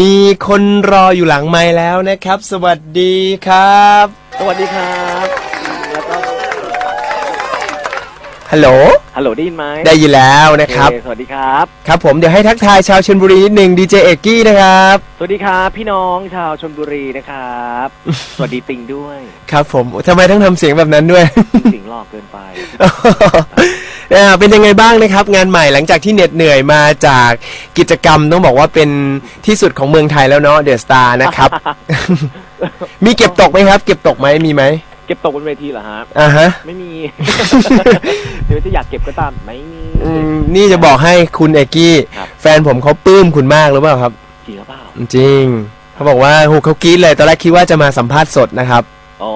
มีคนรออยู่หลังไม้แล้วนะครับ สวัสดีครับ สวัสดีครับแล้วก็ฮัลโหล ฮัลโหลได้ยินไหมได้ยินแล้วนะครับ โอเสวัสดีครับ ครับผมเดี๋ยวให้ทักทายชาวชลบุรีนิดหนึ่งดีเจเอกกี้นะครับ สวัสดีครับ พี่น้องชาวชลบุรีนะครับ สวัสดีติงด้วย ครับผมทำไมต้องทำเสียงแบบนั้นด้วยสิงหลอกเกินไป อ่าเป็นยังไงบ้างนะครับ งานใหม่หลังจากที่เหน็ดเหนื่อยมาจากกิจกรรมต้องบอกว่าเป็นที่สุดของเมืองไทยแล้วเนาะเดอะสตาร์นะครับ มีเก็บตกไหมครับ เก็บตกไหมมีไหมเก็บตกบนเวทีเหรอฮะ อ่าฮะไม่มี เดี๋ยวจะอยากเก็บก็ตามไม่มี อืมนี่จะบอกให้คุณเอกกี้ ครับ แฟนผมเขาปลื้มคุณมากหรือเปล่าครับ จริงหรือเปล่าจริงเขาบอกว่าโหเขากรี๊ดเลยตอนแรกคิดว่าจะมาสัมภาษณ์สดนะครับ อ๋อ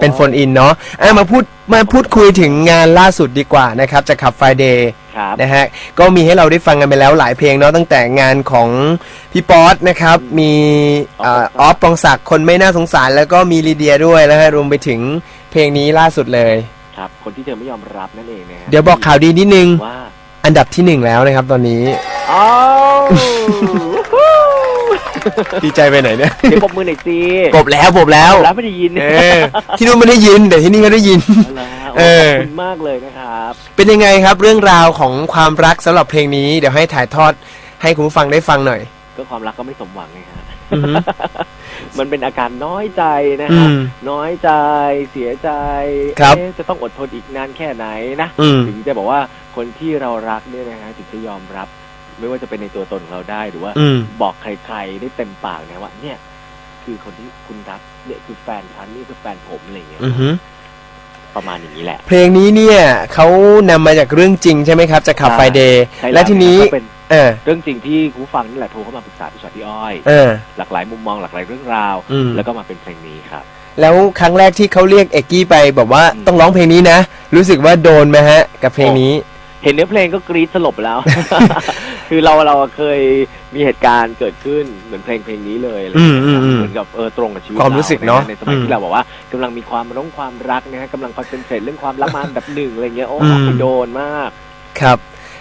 เป็นโฟนอินเนาะอะมาพูดมาพูดคุยถึงงานล่าสุดดีกว่านะครับจากขับไฟเดย์ครับนะฮะก็มีให้เราได้ฟังกันไปแล้วหลายเพลงเนาะตั้งแต่งานของพี่ป๊อตนะครับ มีอ่าออฟปองศักดิ์คนไม่น่าสงสาร แล้วก็มีลีเดียด้วยแล้วฮะรวมไปถึงเพลงนี้ล่าสุดเลยครับ คนที่เธอไม่ยอมรับนั่นเองนะฮะเดี๋ยวบอกข่าวดีนิดนึงว่าอันดับที่หนึ่งแล้วนะครับตอนนี้ อ้าว ดีใจไปไหนเนี่ยเดี๋ยวปรบมือหน่อยสิปบแล้วปบแล้ว แล้วไม่ได้ยินเออที่นู่นไม่ได้ยินแต่ที่นี่ก็ได้ยินแล้วเออ ขอบคุณมากเลยนะครับเป็นยังไงครับเรื่องราวของความรักสำหรับเพลงนี้ เดี๋ยวให้ถ่ายทอดให้คุณผู้ฟังได้ฟังหน่อย ก็ความรักก็ไม่สมหวังไงฮะ อือฮึ มันเป็นอาการน้อยใจนะอืฮะมน้อยใจเสียใจครับเอ๊ะจะต้องอดทนอีกนานแค่ไหนนะ อืม ถึงจะบอกว่าคนที่เรารักเนี่ยนะฮะถึงจะยอมรับ ไม่ว่าจะเป็นในตัวตนของเราได้หรือว่า อืม บอกใครๆได้เต็มปากนะว่าเนี่ย คือคนที่คุณรักเนี่ยคือแฟนฉันนี่คือแฟนผมอะไรอย่างเงี้ยอือฮึประมาณอย่างนี้แหละ เพลงนี้เนี่ยเขานำมาจากเรื่องจริงใช่ไหมครับจากขับไฟเดย์ใช่และทีนี้ ก็เป็นเออ เรื่องจริงที่คุณผู้ฟังนี่แหละโทรเข้ามาปรึกษาพี่ชอตพี่อ้อย เออ หลากหลายมุมมองหลากหลายเรื่องราว อืม แล้วก็มาเป็นเพลงนี้ครับ แล้วครั้งแรกที่เขาเรียกเอกกี้ไปบอกว่าอืม ต้องร้องเพลงนี้นะ รู้สึกว่าโดนไหมฮะ กับเพลงนี้ เห็นเนื้อเพลงก็กรี๊ดสลบแล้ว คือเราเราเคยมีเหตุการณ์เกิดขึ้นเหมือนเพลงเพลงนี้เลยอะไรอย่างเงี้ยอืมอืมอืมเหมือนกับเออตรงกับชีวิตความรู้สึกเนอะในสมัยอืมที่เราบอกว่ากำลังมีความร้องความรักนะฮะกำลังคอนเซนเทรตเรื่องความรักมาอันดับหนึ่งอะไรเงี้ยโอ้อืม โดนมาก ครับ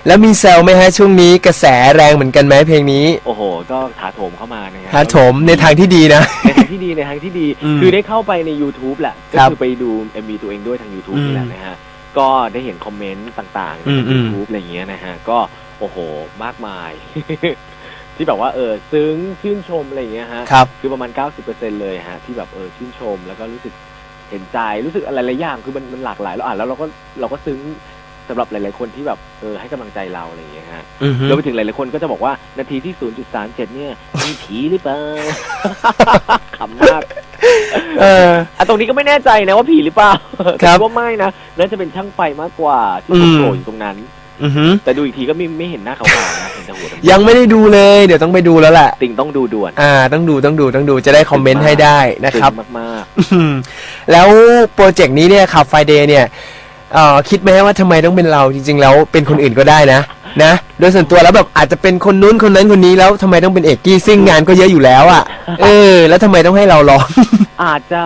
แล้วมีแซวไหมฮะช่วงนี้กระแสแรงเหมือนกันไหมเพลงนี้โอ้โห ก็ถาโถมเข้ามานะฮะ ฮะโถมในทางที่ดีนะ ในทางที่ดีในทางที่ดี อืมคือได้เข้าไปใน YouTube แหละ ก็ครับคือไปดู MV ตัวเองด้วยทาง YouTube อืมนี่แหละนะฮะ ก็ได้เห็นคอมเมนต์ต่างๆใน อืมอืมยูทูบอะไรเงี้ยนะฮะ ก็โอ้โห มากมาย ที่แบบว่าเออซึ้งชื่นชมอะไรเงี้ยฮะครับ คือประมาณ 90%เลยฮะ ที่แบบเออชื่นชม แล้วก็รู้สึกเห็นใจรู้สึกอะไรหลายอย่างคือมันมันหลากหลายแล้วอ่านแล้วเราก็เราก็ซึ้งสำหรับหลาย ๆ คนที่แบบเออให้กำลังใจเราอะไรอย่างเงี้ยฮะอือฮึรวมไปถึงหลาย ๆ คนก็จะบอกว่านาทีที่ 0.37 เนี่ยมีผีหรือเปล่า ขำมาก เออ อะตรงนี้ก็ไม่แน่ใจนะว่าผีหรือเปล่าครับแต่ว่าไม่นะน่าจะเป็นช่างไฟมากกว่าที่อืม โผล่อยู่ตรงนั้น อือฮึแต่ดูอีกทีก็ไม่ไม่เห็นหน้าขาวๆนะเห็นแต่หัวดำๆยังไม่ได้ดูเลย เดี๋ยวต้องไปดูแล้วแหละ ติงต้องดูด่วนอ่า ต้องดูต้องดูต้องดูจะได้คอมเมนต์ให้ได้นะครับ ซึ้งมากอืมแล้วโปรเจกต์นี้เนี่ยขับไฟเดย์เนี่ยเอ่อคิดไหมว่าทำไมต้องเป็นเราจริง ๆ แล้วเป็นคนอื่นก็ได้นะ นะ โดยส่วนตัวแล้วแบบอาจจะเป็นคนนู้นคนนั้นคนนี้แล้วทำไมต้องเป็นเอกกี้ซึ่งงานก็เยอะอยู่แล้วอะ่ะ เออ แล้วทำไมต้องให้เราร้องๆ อาจจะ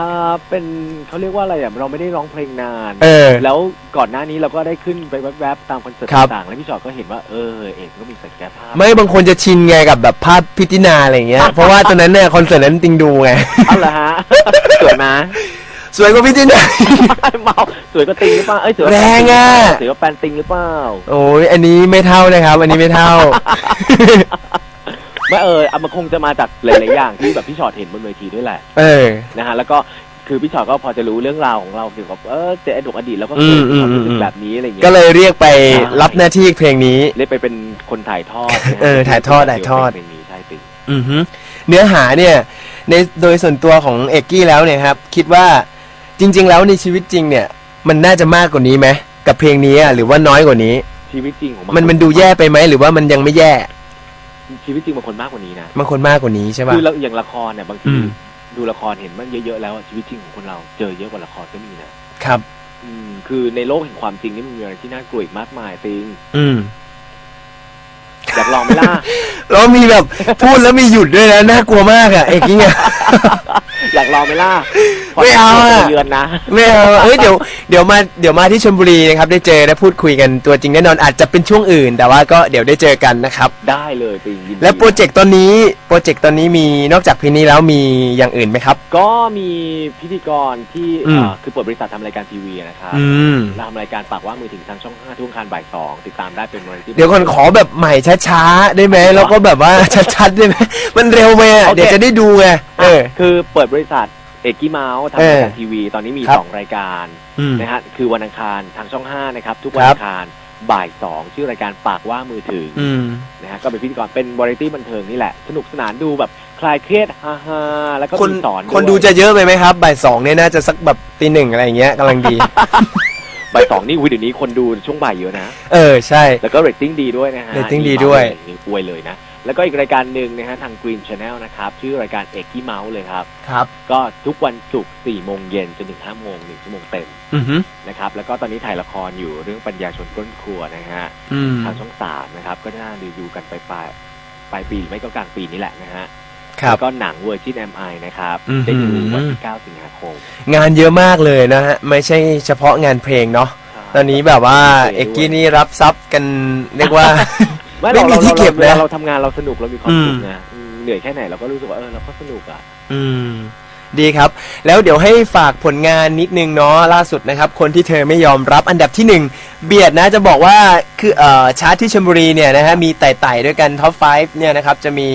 เป็นเขาเรียกว่าอะไรอะเราไม่ได้ร้องเพลงนาน เออ แล้วก่อนหน้านี้เราก็ได้ขึ้นไปแวบๆตามคอนเสิร์ตครับ ต่างๆแล้วพี่ชอตก็เห็นว่าเออเอกก็มีศักยภาพไม่บางคนจะชินไงกับแบบภาพพิตินาอะไรอย่างเงี้ย เพราะว่าตอนนั้นเนี่ยคอนเสิร์ตนั้นติงดูไง เอาเหรอฮะ สวยไหมสวยกว่าพิตินา เมาสวยก็ติงหรือเปล่าเอ้ยสวยกว่าแรงอะ สวยก็แฟนติงหรือเปล่าโอ้ยอันนี้ไม่เท่านะครับ อันนี้ไม่เท่า ไม่เอออะมันคงจะมาจากหลายๆอย่างที่แบบพี่ชอตเห็นบนเวทีด้วยแหละเออ นะฮะแล้วก็คือพี่ชอตก็พอจะรู้เรื่องราวของเราเกี่ยวกับเออแต่อดีตอดีตแล้วก็อืเคยมมีความรู้สึอืกมแบบนี้อะไรอย่างเงี้ย ก็เลยเรียกไปใช่รับหน้าที่เพลงนี้เลยไปเป็นคนถ่ายทอดนะฮะเออถ่ายทอดถ่ายทอด เพลงนี้ใช่ติงอือฮึเนื้อหาเนี่ยในโดยส่วนตัวของเอกกี้แล้วเนี่ยครับ คิดว่าจริง ๆ แล้วในชีวิตจริงเนี่ย มันน่าจะมากกว่านี้ไหมกับเพลงนี้อะหรือว่าน้อยกว่านี้ ชีวิตจริงของมันมันดูแย่ไปไหมหรือว่ามันยังไม่แย่ ชีวิตจริงบางคนมากกว่านี้นะบางคนมากกว่านี้ใช่ป่ะคือเราอย่างละครเนี่ยบางอืทีมดูละครเห็นมันเยอะๆแล้วอะชีวิตจริงของคนเราเจอเยอะกว่าละครก็มีนะครับอืมคือในโลกแห่งความจริงนี่มันมีอะไรที่น่ากลัวอีกมากมายติงอืมอยากลองไหมล่ะแล้วมีแบบพูดแล้วมีหยุดด้วยนะน่ากลัวมากอะเอกกี้อะ อยากลองไหมล่ะไม่เอาอะเยือนนะ ไม่เอาเอ้ยเดี๋ยวเดี๋ยวมาเดี๋ยวมาที่ชลบุรีนะครับได้เจอได้พูดคุยกันตัวจริงแน่นอนอาจจะเป็นช่วงอื่น แต่ว่าก็เดี๋ยวได้เจอกันนะครับ ได้เลยปิงยินดีและโปรเจกต์ตอนนี้โปรเจกต์ตอนนี้มีนอกจากเพลงนี้แล้วมีอย่างอื่นไหมครับ ก็มีพิธีกรที่อืม เอ่อคือเปิดบริษัททำรายการทีวีนะครับอืม เราทำรายการปากว่ามือถึงทางช่อง5ทุ่งคานบ่ายสองติดตามได้เป็นวันที่ เดี๋ยวก่อนขอแบบใหม่ช้าๆได้ไหมแล้วก็แบบว่า ชัดๆได้ไหมมันเร็วไปอะโอเค เดี๋ยวจะได้ดูไงเออ คือเปิดบริษัทเอกกี้เมาส์ทำเออรายการทีวี ตอนนี้มีครับ สองรายการอืม นะฮะคือวันอังคารทางช่อง5นะครับ ทุกวันครับ อังคารบ่ายสองชื่อรายการปากว่ามือถึงอืม นะฮะก็เป็นพิธีกรเป็นวาไรตี้บันเทิงนี่แหละ สนุกสนานดูแบบคลายเครียดฮ่าๆแล้วก็คนมีสอนวยคนดูจะเยอะไปไหมครับ บ่ายสองเนี่ยน่าจะสักแบบตีหนึ่งอะไรอย่างเงี้ยกำลังดี บ่ายสองนี่อุ้ยเดี๋ยวนี้คนดูช่วงบ่ายเยอะนะ เออ ใช่ แล้วก็เรตติ้งดีด้วยนะฮะ rating ดีด้วย นี่อวยเลยนะ แล้วก็อีกรายการหนึ่งนะฮะทาง Green Channel นะครับ ชื่อรายการเอกกี้เมาส์เลยครับ ครับ ก็ทุกวันศุกร์4โมงเย็นจนถึง5โมง1ชั่วโมงเต็มอือฮึนะครับ แล้วก็ตอนนี้ถ่ายละครอยู่เรื่องปัญญาชนก้นครัวนะฮะอืม ทางช่องสามนะครับ ก็น่าดูดูกันไปปลายปลายปีไม่ก็กลางปีนี้แหละนะฮะครับ แล้วก็หนัง Virgin MI นะครับ อือหือ ได้ดูวันที่ 9 สิงหาคมงานเยอะมากเลยนะฮะ ไม่ใช่เฉพาะงานเพลงเนาะ ตอนนี้แบบว่าเอกกี้นี่รับทรัพย์กันเรียกว่า ไม่ไม่เรามีที่เก็บนะวลาเราทำงานเราสนุกเรามีความสุขอืมนะอืมเหนื่อยแค่ไหนเราก็รู้สึกว่าเออเราก็สนุกอะ อืม ดีครับ แล้วเดี๋ยวให้ฝากผลงานนิดนึงเนาะล่าสุดนะครับ คนที่เธอไม่ยอมรับอันดับที่หนึ่งเบียดนะจะบอกว่าคือเอ่อชาร์ตที่ชลบุรีเนี่ยนะฮะมีไต่ๆด้วยกันท็อป 5 เนี่ยนะครับ จะมี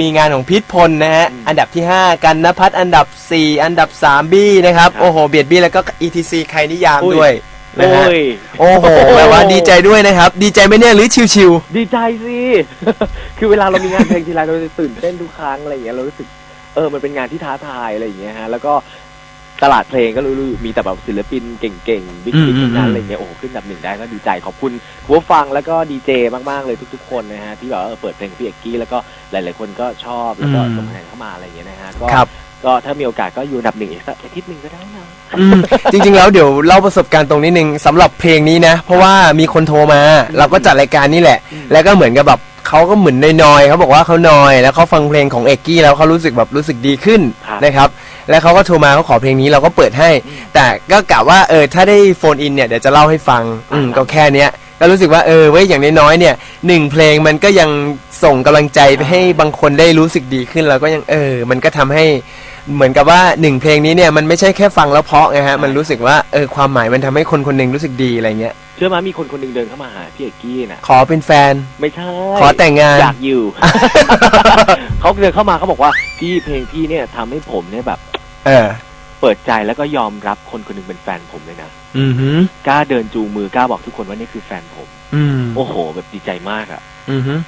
มีงานของพิษพลนะฮะอืมอันดับที่ 5 กันนพัฒน์อันดับ 4 อันดับ3บี้นะครับ ครับ โอ้โห เบียดบี้แล้วก็ ETC ใครนิยามอุ้ยด้วย นะโอ้ฮะยโอ้โหแบบว่าดีใจด้วยนะครับ ดีใจไหมเนี่ยหรือชิวดีใจสิ คือเวลาเรามีงานเพลงทีไรเราจะตื่นเต้นทุกครั้งอะไรอย่างเงี้ย เรารู้สึก เออ มันเป็นงานที่ท้าทายอะไรอย่างเงี้ยฮะ แล้วก็ตลาดเพลงก็รู้ๆมีแต่แบบศิลปินเก่งๆ บิ๊กอืมบิ๊กอืมทั้งนั้นอืมอะไรเงี้ย โอ้โห ขึ้นอันดับหนึ่งได้ก็ดีใจ ขอบคุณคุณผู้ฟังแล้วก็ดีเจมากๆเลยทุก ๆ คนนะฮะ ที่แบบว่าเออเปิดเพลงพี่เอกกี้แล้วก็หลาย ๆ คนก็ชอบแล้วก็ส่งคะแนนเข้ามาอะไรอย่างเงี้ยนะฮะ ก็ ๆ ครับ ก็ถ้ามีโอกาสก็อยู่อันดับหนึ่งอีกสักอาทิตย์หนึ่งก็ได้นะอืมจริงๆแล้วเดี๋ยวเล่าประสบการณ์ตรงนี้หนึ่งสำหรับเพลงนี้นะ เพราะว่ามีคนโทรมา เราก็จัดรายการนี่แหละอืมแล้วก็เหมือนกับแบบเขาก็เหมือนนอยๆเขาบอกว่าเขานอย แล้วเขาฟังเพลงของเอกกี้แล้วเขารู้สึกแบบรู้สึกดีขึ้นครับนะครับ แล้วเขาก็โทรมาเขาขอเพลงนี้เราก็เปิดให้ แต่ก็กะว่าเออถ้าได้โฟนอินเนี่ยเดี๋ยวจะเล่าให้ฟังอืมอ่าก็แค่เนี้ยก็รู้สึกว่าเออเว้ยอย่างน้อยๆเนี่ยหนึ่งเพลงมันก็ยังส่งกำลังใจไปให้บางคนได้รู้สึกดีขึ้นแล้วก็ยังเออ มันก็ทำให้ เหมือนกับว่าหนึ่งเพลงนี้เนี่ยมันไม่ใช่แค่ฟังแล้วเพราะไงฮะมันรู้สึกว่าเออความหมายมันทำให้คนคนหนึ่งรู้สึกดีอะไรเงี้ยเชื่อไหมมีคนคนหนึ่งเดินเข้ามาหาพี่เอกกี้น่ะ ขอเป็นแฟน ไม่ใช่ขอแต่งงาน อยากอยู่ เขาเดินเข้ามาเขาบอกว่าพี่เพลงพี่เนี่ยทำให้ผมเนี่ยแบบ เออ เปิดใจแล้วก็ยอมรับคนคนหนึ่งเป็นแฟนผมเลยนะอือหือกล้าเดินจูงมือกล้าบอกทุกคนว่านี่คือแฟนผม อืมโอ้โห แบบดีใจมากอะอือหืออืม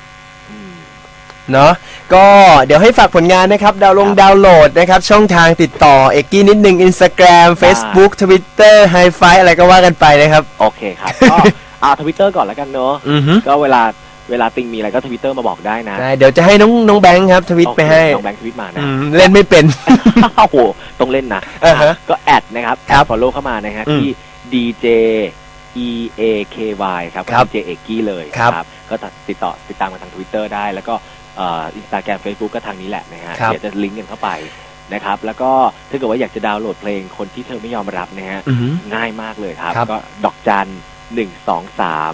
เนาะก็เดี๋ยวให้ฝากผลงานนะครับดาวน์ลงครับดาวน์โหลดนะครับ ช่องทางติดต่อเอกกี้นิดนึง Instagram Facebook Twitter Hi Fi อะไรก็ว่ากันไปนะครับ โอเคครับ ก็เอาทวิตเตอร์ก่อนแล้วกันเนอะอือหือก็เวลาเวลาติงมีอะไรก็ทวิตเตอร์มาบอกได้นะได้เดี๋ยวจะให้น้องน้องแบงค์ครับทวิตโอเคไปให้น้องแบงค์ทวิตมานะ อืม เล่นไม่เป็น โอ้โหต้องเล่นนะ อ่าฮะก็แอดนะครับครับฟอลโล่เข้ามานะฮะอืมที่ DJ E A K Y ครับ ครับ DJ เอกกี้เลยครับ ก็ติดต่อติดตามมาทาง Twitter ได้ แล้วก็ อินสตาแกรม Facebook ก็ทางนี้แหละนะฮะครับ เดี๋ยวจะลิงก์กันเข้าไปนะครับ แล้วก็ถ้าเกิดว่าอยากจะดาวน์โหลดเพลงคนที่เธอไม่ยอมรับนะฮะ อือหือ ง่ายมากเลยครับ ครับ ก็ดอกจันหนึ่งสองสาม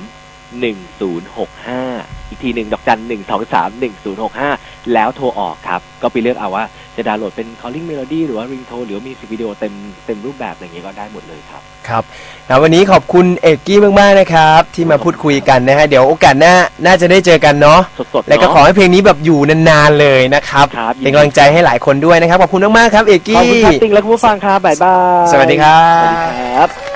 หนึ่งศูนย์หกห้า อีกทีหนึ่งดอกจันหนึ่งสองสามหนึ่งศูนย์หกห้าแล้วโทรออกครับ ก็ไปเลือกเอาว่าจะดาวน์โหลดเป็น calling melody หรือว่า ringtone หรือว่ามีวิดีโอเต็มเต็มรูปแบบอะไรอย่างเงี้ยก็ได้หมดเลยครับ ครับแล้ววันนี้ขอบคุณเอกกี้มาก ๆ นะครับ ที่มาพูดคุยกันนะฮะ เดี๋ยวโอกาสหน้าน่าจะได้เจอกันเนาะสดๆแล้วก็เนาะขอให้เพลงนี้แบบอยู่นาน ๆ เลยนะครับ ครับยินดี เป็นกำลังใจให้หลายคนด้วยนะครับ ขอบคุณมาก ๆ ครับเอกขอบกี้คุณครับติงและคุณผู้ฟังครับบ๊ายบายสวัสดีครับ สวัสดีครับ